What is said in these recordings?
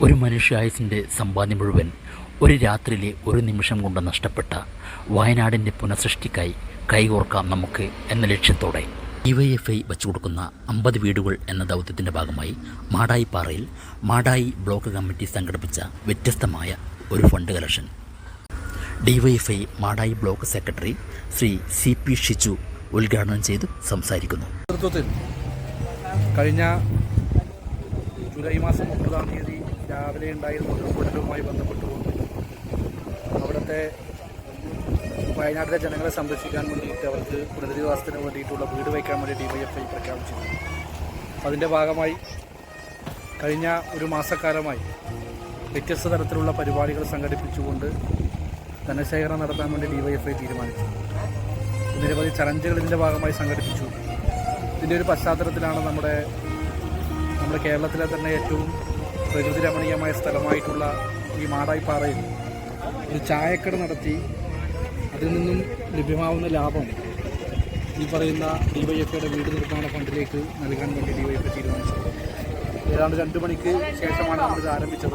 ഒരു മനുഷ്യായുസിന്റെ സമ്പാദ്യം മുഴുവൻ ഒരു രാത്രിയിലെ ഒരു നിമിഷം കൊണ്ട് നഷ്ടപ്പെട്ട വയനാടിന്റെ പുനഃസൃഷ്ടിക്കായി കൈകോർക്കാം നമുക്ക് എന്ന ലക്ഷ്യത്തോടെ ഡിവൈഎഫ്ഐ വച്ചു കൊടുക്കുന്ന അമ്പത് വീടുകൾ എന്ന ദൗത്യത്തിന്റെ ഭാഗമായി മാടായി പാറയിൽ മാടായി ബ്ലോക്ക് കമ്മിറ്റി സംഘടിപ്പിച്ച വ്യത്യസ്തമായ ഒരു fund collection. DYFI Madayi block secretary Shri C P Shiju ഉദ്ഘാടനം ചെയ്ത് സംസാരിക്കുന്നു. കഴിഞ്ഞ ജൂലൈ മാസം മുപ്പതാം തീയതി രാവിലെ ഉണ്ടായിരുന്ന ഉരുൾപൊട്ടലുമായി ബന്ധപ്പെട്ടുകൊണ്ട് അവിടുത്തെ വയനാട്ടിലെ ജനങ്ങളെ സംരക്ഷിക്കാൻ വേണ്ടിയിട്ട് അവർക്ക് പുനരധിവാസത്തിന് വേണ്ടിയിട്ടുള്ള വീട് വയ്ക്കാൻ വേണ്ടി ഡി വൈ എഫ് ഐ പ്രഖ്യാപിച്ചിരുന്നു. അതിന്റെ ഭാഗമായി കഴിഞ്ഞ ഒരു മാസക്കാലമായി വ്യത്യസ്ത തരത്തിലുള്ള പരിപാടികൾ സംഘടിപ്പിച്ചുകൊണ്ട് ധനശേഖരണം നടത്താൻ വേണ്ടി ഡി വൈ എഫ് ഐ തീരുമാനിച്ചു. നിരവധി ചലഞ്ചുകൾ ഇതിന്റെ ഭാഗമായി സംഘടിപ്പിച്ചു. ഇതിന്റെ ഒരു പശ്ചാത്തലത്തിലാണ് നമ്മുടെ നമ്മുടെ കേരളത്തിലെ തന്നെ ഏറ്റവും പ്രകൃതി രമണീയമായ സ്ഥലമായിട്ടുള്ള ഈ മാടായിപ്പാറയിൽ ഒരു ചായക്കട നടത്തി അതിൽ നിന്നും ലഭ്യമാവുന്ന ലാഭം ഈ പറയുന്ന ഡിവൈഎഫ്ഐയുടെ വീട് നിർമ്മാണ ഫണ്ടിലേക്ക് നൽകാൻ വേണ്ടി ഡിവൈഎഫ് തീരുമാനിച്ചത് ഏതാണ്ട് രണ്ട് മണിക്ക് ശേഷമാണ് നമ്മളിത് ആരംഭിച്ചത്.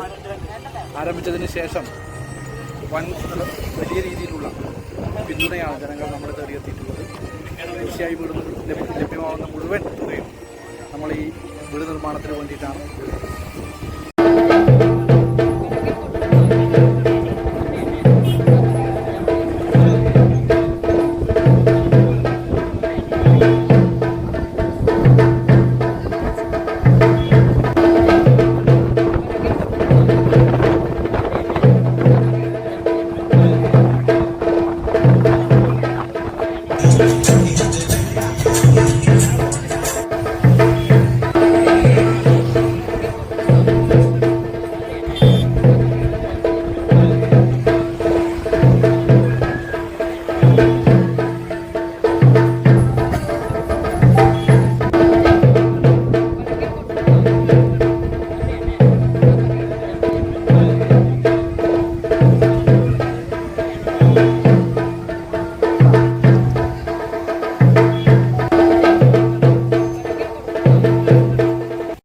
ആരംഭിച്ചതിന് ശേഷം വൻ വലിയ രീതിയിലുള്ള പിന്തുണയാണ് ജനങ്ങൾ നമ്മുടെ തേടിയെത്തിയിട്ടുള്ളത് തീർച്ചയായും വീട് ലഭ്യ- ലഭ്യമാവുന്ന മുഴുവൻ തുകയും നമ്മൾ ഈ വീട് നിർമ്മാണത്തിന് വേണ്ടിയിട്ടാണ്